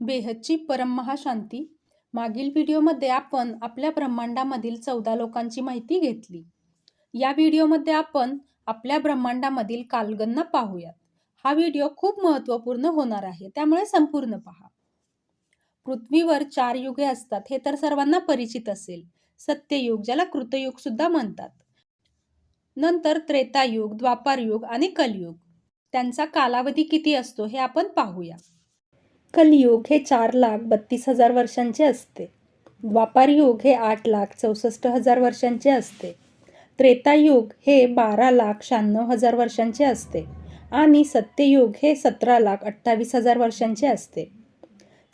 बेहदची परममहाशांती मागील व्हिडिओमध्ये आपण आपल्या ब्रह्मांडामधील चौदा लोकांची माहिती घेतली. या व्हिडिओमध्ये आपण आपल्या ब्रह्मांडामधील कालगणना पाहूयात. हा व्हिडिओ खूप महत्त्वपूर्ण होणार आहे त्यामुळे संपूर्ण पहा. पृथ्वीवर चार युगे असतात हे तर सर्वांना परिचित असेल. सत्ययुग ज्याला कृतयुग सुद्धा म्हणतात. नंतर त्रेतायुग द्वापारयुग आणि कलयुग. त्यांचा कालावधी किती असतो हे आपण पाहूया. कलियुग हे चार लाख बत्तीस हजार वर्षांचे असते. द्वापार युग हे आठ लाख चौसष्ट हजार वर्षांचे असते. त्रेतायुग हे बारा लाख शहाण्णव हजार वर्षांचे असते. आणि सत्ययुग हे सतरा लाख अठ्ठावीस हजार वर्षांचे असते.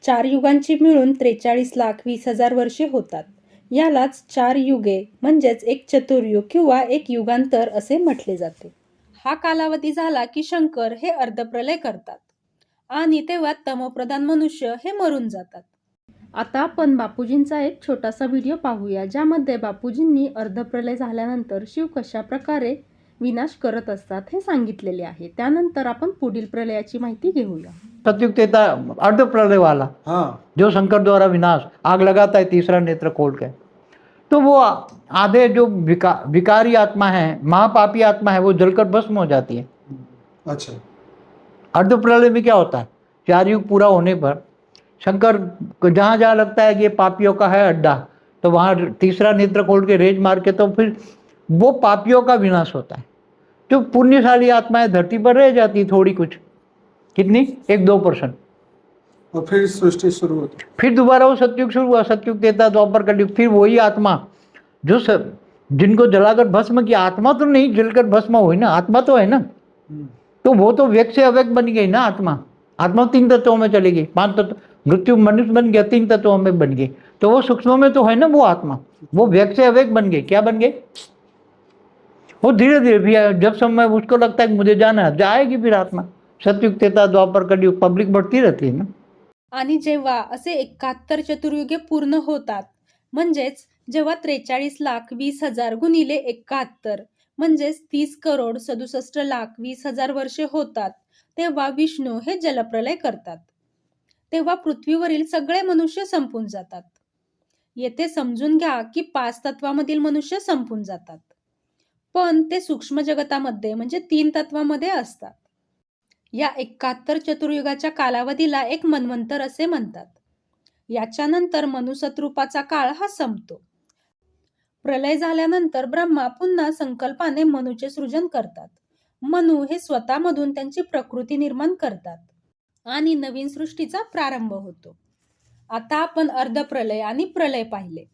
चार युगांची मिळून त्रेचाळीस लाख वीस हजार वर्षे होतात. यालाच चार युगे म्हणजेच एक चतुर्युग किंवा एक युगांतर असे म्हटले जाते. हा कालावधी झाला की शंकर हे अर्धप्रलय करतात. आणि तेव्हा तमोप्रधान मनुष्य हे मरून जातात. आता आपण बापूजींचा एक छोटासा व्हिडिओ पाहूया ज्यामध्ये बापूजींनी अर्धप्रलय झाल्यानंतर शिव कशा प्रकारे विनाश करत असतात हे सांगितलेले आहे. त्यानंतर आपण पुढील प्रलयाची माहिती घेऊया. सतयुग तेता अर्ध प्रलय वाला हाँ. जो शंकर द्वारा विनाश आग लगाता है तीसरा नेत्र खोल के. तो वो आधे जो विका विकारी आत्मा है महापापी आत्मा है वो जलकर भस्म हो जाती है। अच्छा। अर्ध प्रलय में क्या होता है? चार युग पूरा होने पर शंकर को जहाँ जहाँ लगता है कि ये पापियों का है अड्डा तो वहाँ तीसरा नेत्र खोल के रेज मार के तो फिर वो पापियों का विनाश होता है। जो पुण्यशाली आत्माएँ धरती पर रह जाती थोड़ी कुछ। कितनी? एक दो परसेंट। और फिर सृष्टि शुरू होती फिर दोबारा वो सत्युग शुरू हुआ। सत्युग देता द्वापर कलयुग फिर वही आत्मा जो सब जिनको जलाकर भस्म किया। आत्मा तो नहीं जलकर भस्म हुई ना। आत्मा तो है ना। हम्म, तो वो तो व्यक्त से अव्यक्त बन गई ना आत्मा। आत्मा तीन तत्वों में चली गई। पांच तत्व मृत्यु मनुष्य बन गया तीन तत्वों में बन गई। तो वो सूक्ष्म में तो है ना वो आत्मा। वो व्यक्त से अव्यक्त बन गई। क्या बन गई? वो धीरे धीरे भी जब समय उसको लगता है कि मुझे जाना है जाएगी फिर आत्मा। सतयुग द्वापर कलयुग पब्लिक बढ़ती रहती है ना। आणि जेव्हा असे एकाहत्तर चतुर्युगे पूर्ण होतात म्हणजेच जेव्हा त्रेचाळीस लाख वीस हजार गुणिले एकाहत्तर म्हणजेच तीस करोड सदुसष्ट लाख वीस हजार वर्षे होतात तेव्हा विष्णू हे जलप्रलय करतात. तेव्हा पृथ्वीवरील सगळे मनुष्य संपून जातात. येथे समजून घ्या की पाच तत्वामधील मनुष्य संपून जातात. पण ते सूक्ष्म जगतामध्ये म्हणजे तीन तत्वामध्ये असतात. या एकाहत्तर चतुर्युगाच्या कालावधीला एक मन्वंतर असे म्हणतात. याच्यानंतर मनुसत्रूपाचा काळ हा संपतो. प्रलय झाल्यानंतर ब्रह्मा पुन्हा संकल्पाने मनूचे सृजन करतात. मनू हे स्वतःमधून त्यांची प्रकृती निर्माण करतात आणि नवीन सृष्टीचा प्रारंभ होतो. आता आपण अर्धप्रलय आणि प्रलय पाहिले.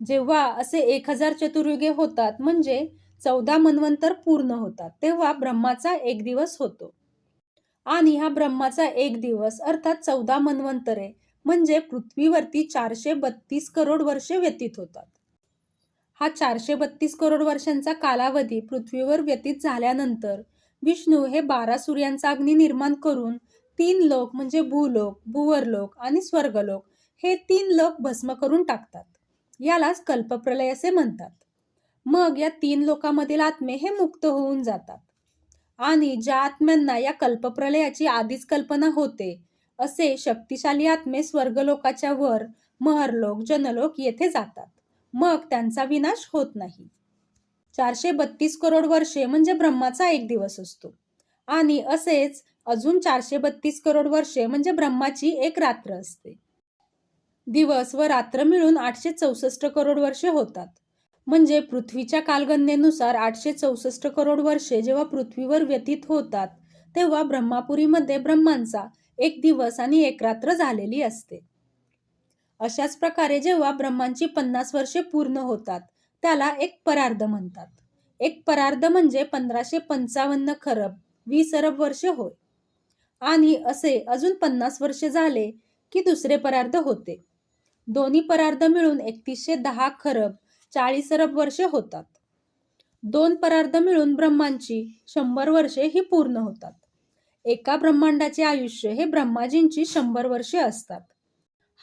जेव्हा असे एक हजार चतुर्युगे होतात म्हणजे चौदा मन्वंतर पूर्ण होतात तेव्हा ब्रह्माचा एक दिवस होतो. आणि हा ब्रह्माचा एक दिवस अर्थात चौदा मन्वंतरे म्हणजे पृथ्वीवरती चारशे बत्तीस करोड वर्षे व्यतीत होतात. हा चारशे बत्तीस करोड वर्षांचा कालावधी पृथ्वीवर व्यतीत झाल्यानंतर विष्णू हे बारा सूर्यांचा अग्नी निर्माण करून तीन लोक म्हणजे भूलोक भूवरलोक आणि स्वर्गलोक हे तीन लोक भस्म करून टाकतात. यालाच कल्पप्रलय असे म्हणतात. मग या तीन लोकांमधील आत्मे हे मुक्त होऊन जातात. आणि ज्या आत्म्यांना या कल्पप्रलयाची आधीच कल्पना होते असे शक्तिशाली आत्मे स्वर्गलोकाच्या वर महरलोक जनलोक येथे जातात. मग त्यांचा विनाश होत नाही. चारशे बत्तीस करोड वर्षे म्हणजे ब्रह्माचा एक दिवस असतो. आणि असेच अजून चारशे बत्तीस करोड वर्षे म्हणजे ब्रह्माची एक रात्र असते. दिवस व रात्र मिळून आठशे चौसष्ट करोड वर्षे होतात. म्हणजे पृथ्वीच्या कालगणनेनुसार आठशे चौसष्ट करोड वर्षे जेव्हा पृथ्वीवर व्यतीत होतात तेव्हा ब्रह्मापुरीमध्ये ब्रह्मांचा एक दिवस आणि एक रात्र झालेली असते. अशाच प्रकारे जेव्हा ब्रह्मांची पन्नास वर्षे पूर्ण होतात त्याला एक परार्ध म्हणतात. एक परार्ध म्हणजे पंधराशे पंचावन्न खरब वीस अरब वर्षे होय. आणि असे अजून पन्नास वर्षे झाले की दुसरे परार्ध होते. दोन्ही परार्ध मिळून एकतीसशे दहा खरब चाळीस अरब वर्षे होतात. दोन परार्ध मिळून ब्रह्मांची शंभर वर्षे ही पूर्ण होतात. एका ब्रह्मांडाचे आयुष्य हे ब्रह्माजींची शंभर वर्षे असतात.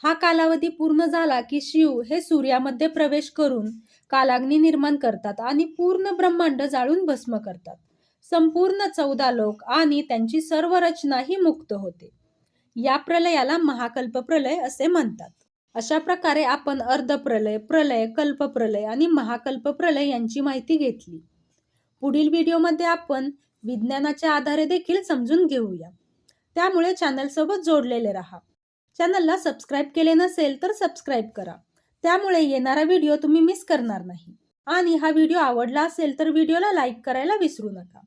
हा कालावधी पूर्ण झाला की शिव हे सूर्यामध्ये प्रवेश करून कालाग्नी निर्माण करतात आणि पूर्ण ब्रह्मांड जाळून भस्म करतात. संपूर्ण चौदा लोक आणि त्यांची सर्व रचना ही मुक्त होते. या प्रलयाला महाकल्प प्रलय असे म्हणतात. अशा प्रकारे आपण अर्ध प्रलय प्रलय कल्प प्रलय आणि महाकल्प प्रलय यांची माहिती घेतली. पुढील व्हिडिओमध्ये आपण विज्ञानाच्या आधारे देखील समजून घेऊया. त्यामुळे चॅनलसोबत जोडलेले राहा. चॅनलला सबस्क्राईब केले नसेल तर सबस्क्राईब करा. त्यामुळे येणारा व्हिडिओ तुम्ही मिस करणार नाही. आणि हा व्हिडिओ आवडला असेल तर व्हिडिओला लाईक करायला विसरू नका.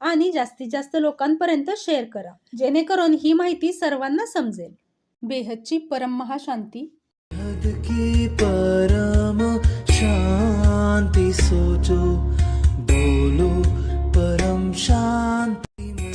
आणि जास्तीत जास्त लोकांपर्यंत शेअर करा जेणेकरून ही माहिती सर्वांना समजेल. बेहदची परम महाशांती. हद की परम शांति सोचो बोलो परम शांति.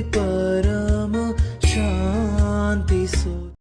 राम शान्ति सु